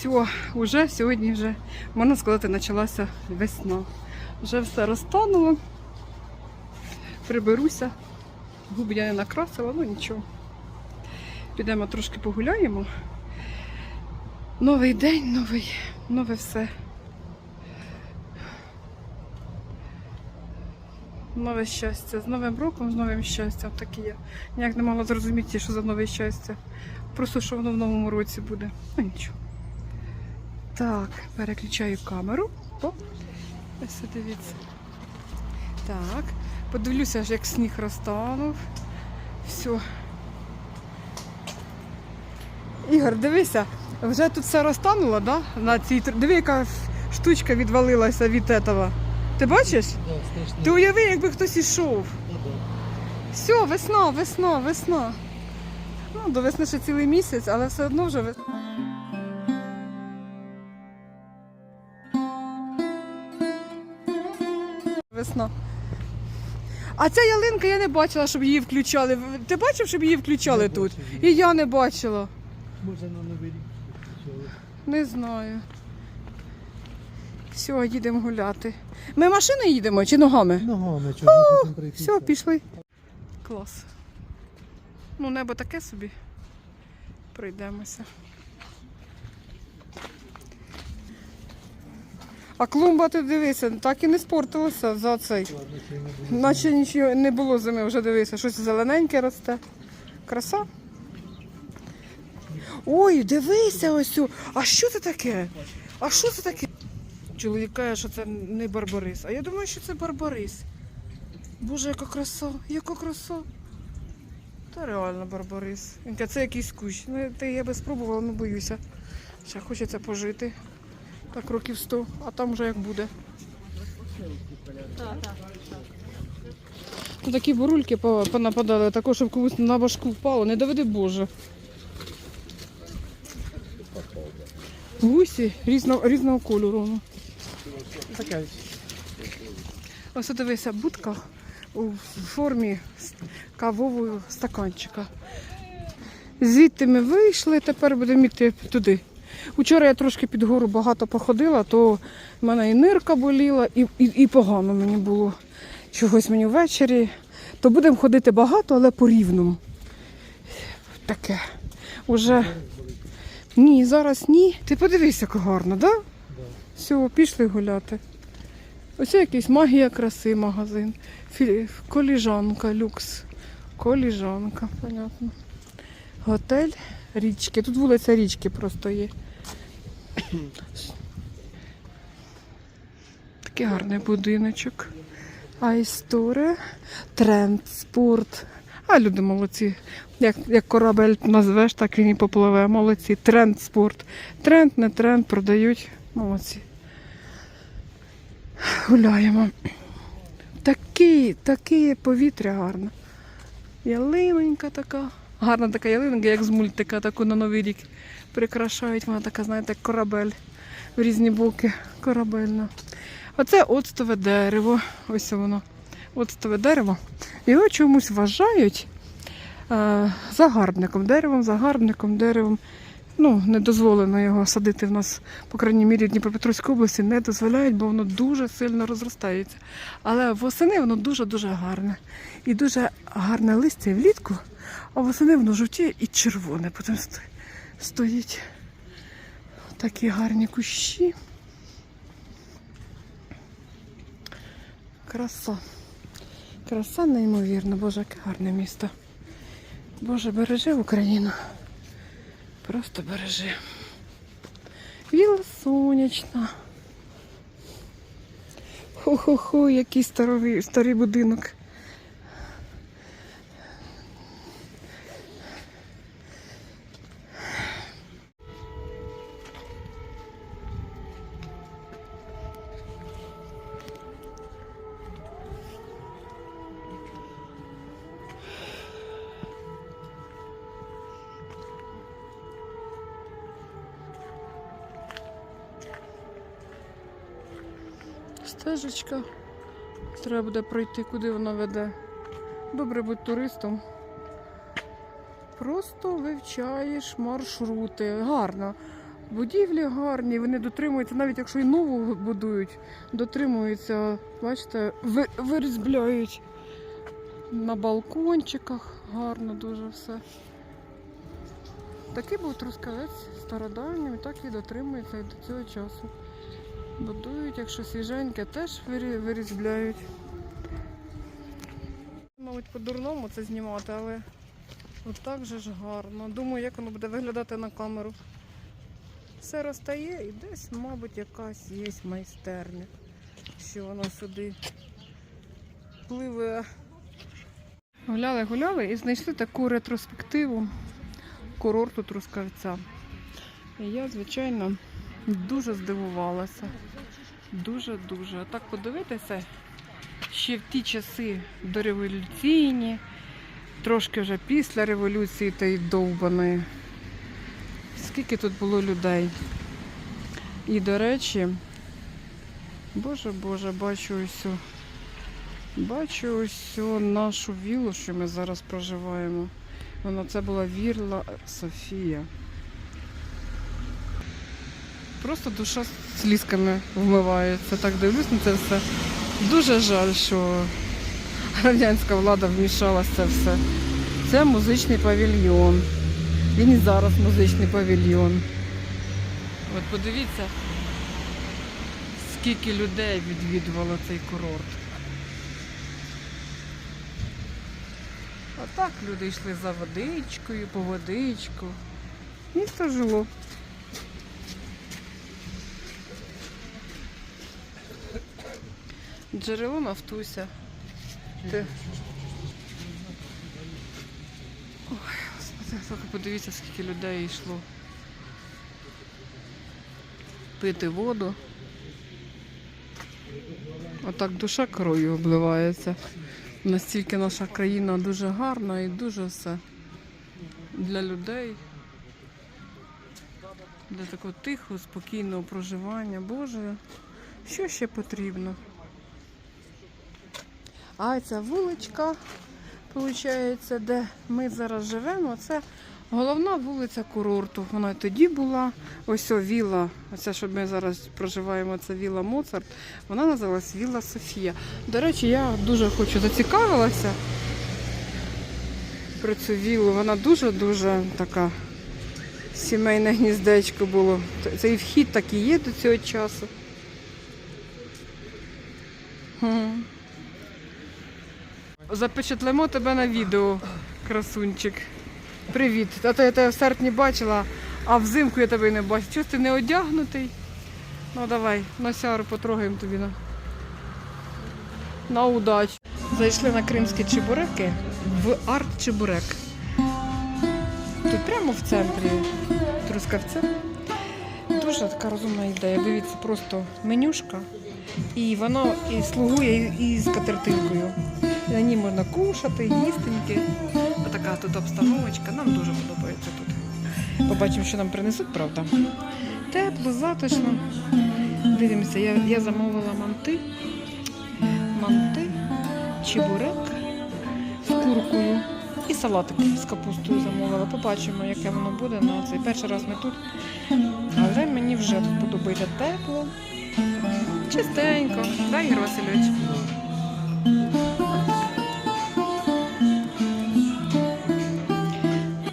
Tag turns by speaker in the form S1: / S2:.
S1: Все, вже сьогодні вже, можна сказати, почалася весна. Вже все розтануло. Приберуся. Губи я не накрасила, ну нічого. Підемо трошки погуляємо. Новий день, новий, нове все. Нове щастя. З Новим роком, з новим щастям. Таке я. Ніяк не могла зрозуміти, що за нове щастя. Просто що воно в новому році буде. Ну нічого. Так, переключаю камеру. Ось дивіться. Так, подивлюся, як сніг розтанув. Все. Ігор, дивися, вже тут все розтануло, да? На цій Диви, яка штучка відвалилася від этого. Ти бачиш?
S2: Да.
S1: Ти уяви, якби хтось ішов.
S2: Ну.
S1: Все, весна, весна, весна. Ну, до весни ще цілий місяць, але все одно вже весна. Весна. А ця ялинка я не бачила, щоб її включали. Ти бачив, щоб її включали
S2: Не
S1: тут? І я не бачила.
S2: Може на новий рік.
S1: Не знаю. Все, їдемо гуляти. Ми машиною їдемо чи ногами?
S2: Ногами, чого.
S1: Все, пішли. Клас. Ну, небо таке собі. Пройдемося. А клумба, ти дивися, так і не спортилася за цей. Наче нічого не було зими, вже дивися, щось зелененьке росте. Краса. Ой, дивися ось. А що це таке? А що це таке? Чоловік каже, що це не барбарис. А я думаю, що це барбарис. Боже, яка краса, яка краса. Та реально барбарис. Це якийсь кущ. Ну, я би спробувала, ну боюся. Ще хочеться пожити. Так років 100, а там вже як буде. Тут такі бурульки понападали, також, щоб комусь на башку впало, не доведи Боже. Гусі різного, різного кольору. ну. Ось дивися, будка у формі кавового стаканчика. Звідти ми вийшли, тепер будемо йти туди. Учора я трошки під гору багато походила, то в мене і нирка боліла, і, і, і погано мені було чогось мені ввечері. То будемо ходити багато, але по рівному. Таке. Уже ні, зараз ні. Ти подивися, як гарно, так? Да? Все, пішли гуляти. Ось якийсь магія краси магазин. Коліжанка, люкс. Коліжанка, понятно. Готель річки. Тут вулиця річки просто є. Такий гарний будиночок. Айсторе, тренд, спорт. А люди молодці. Як, як корабель назвеш, так він і попливе. Молодці. Тренд спорт. Тренд, не тренд, продають. Молодці. Гуляємо. Таке, таке повітря гарне. Ялинонька така. Гарна така ялинка, як з мультика, таку на Новий рік прикрашають. Вона така, знаєте, корабель в різні боки корабельна. Оце оцтове дерево. Ось воно. Оцтове дерево. Його чомусь вважають е, загарбником, деревом, загарбником, деревом. Ну, не дозволено його садити в нас, по крайній мірі, в Дніпропетровській області не дозволяють, бо воно дуже сильно розростається. Але восени воно дуже-дуже гарне. І дуже гарне листя влітку, а восени воно жовтіє і червоне. Потім стоїть такі гарні кущі. Краса. Краса неймовірна, Боже, яке гарне місто. Боже, бережи Україну. Просто бережи. Віла сонячна. Хо-хо-хо, який старий, старий будинок. Стежечка. Треба буде пройти, куди вона веде. Добре бути туристом. Просто вивчаєш маршрути. Гарно. Будівлі гарні, вони дотримуються, навіть якщо і нову будують, дотримуються, бачите, вирізбляють на балкончиках. Гарно дуже все. Такий був трускавець стародавнім, і так і дотримується і до цього часу. Будують, якщо свіженьке, теж вирізбляють. Мабуть, по-дурному це знімати, але отак же ж гарно. Думаю, як воно буде виглядати на камеру. Все розтає і десь, мабуть, якась є майстерня, що воно сюди пливе. Гуляли, гуляли і знайшли таку ретроспективу курорту Трускавця. І я, звичайно, дуже здивувалася. Дуже-дуже. А так подивитися, ще в ті часи дореволюційні, трошки вже після революції та й довбаної. Скільки тут було людей. І, до речі, боже Боже, бачу ось. Бачу ось нашу віллу, що ми зараз проживаємо. Вона це була вірла Софія. Просто душа слізками вмивається. Так дивлюсь на це все. Дуже жаль, що радянська влада вмішалася це все. Це музичний павільйон. Він і зараз музичний павільйон. От подивіться, скільки людей відвідувало цей курорт. А так люди йшли за водичкою, по водичку. Місто жило. Джерело Нафтуся. Ти... Ой, господи, подивіться, скільки людей йшло. Пити воду. Отак душа кров'ю обливається. Настільки наша країна дуже гарна і дуже все для людей. Для такого тихого, спокійного проживання. Боже, що ще потрібно? А ця вуличка, виходить, де ми зараз живемо, це головна вулиця курорту. Вона і тоді була. Ось о, віла, оця, що ми зараз проживаємо, це віла Моцарт. Вона називалась Віла Софія. До речі, я дуже хочу зацікавилася про цю вілу. Вона дуже-дуже така сімейне гніздечко було. Цей вхід так і є до цього часу. Запечатлемо тебе на відео, красунчик. Привіт. А то я тебе в серпні бачила, а взимку я тебе не бачу. Чого ти не одягнутий? Ну давай, на сяру потрогаємо тобі на, на удачу. Зайшли на кримські чебуреки в арт-чебурек. Тут прямо в центрі Трускавця. Дуже така розумна ідея. Дивіться, просто менюшка. І воно і слугує і з катертинкою. На ній можна кушати, їстеньки. Отака тут обстановочка. Нам дуже подобається тут. Побачимо, що нам принесуть, правда. Тепло, затишно. Дивимося, я, я замовила манти. Манти, чебурек з куркою і салатик з капустою замовила. Побачимо, яке воно буде на цей перший раз ми тут. А вже мені вже тут подобається тепло. Чистенько, да, Ігор Васильович?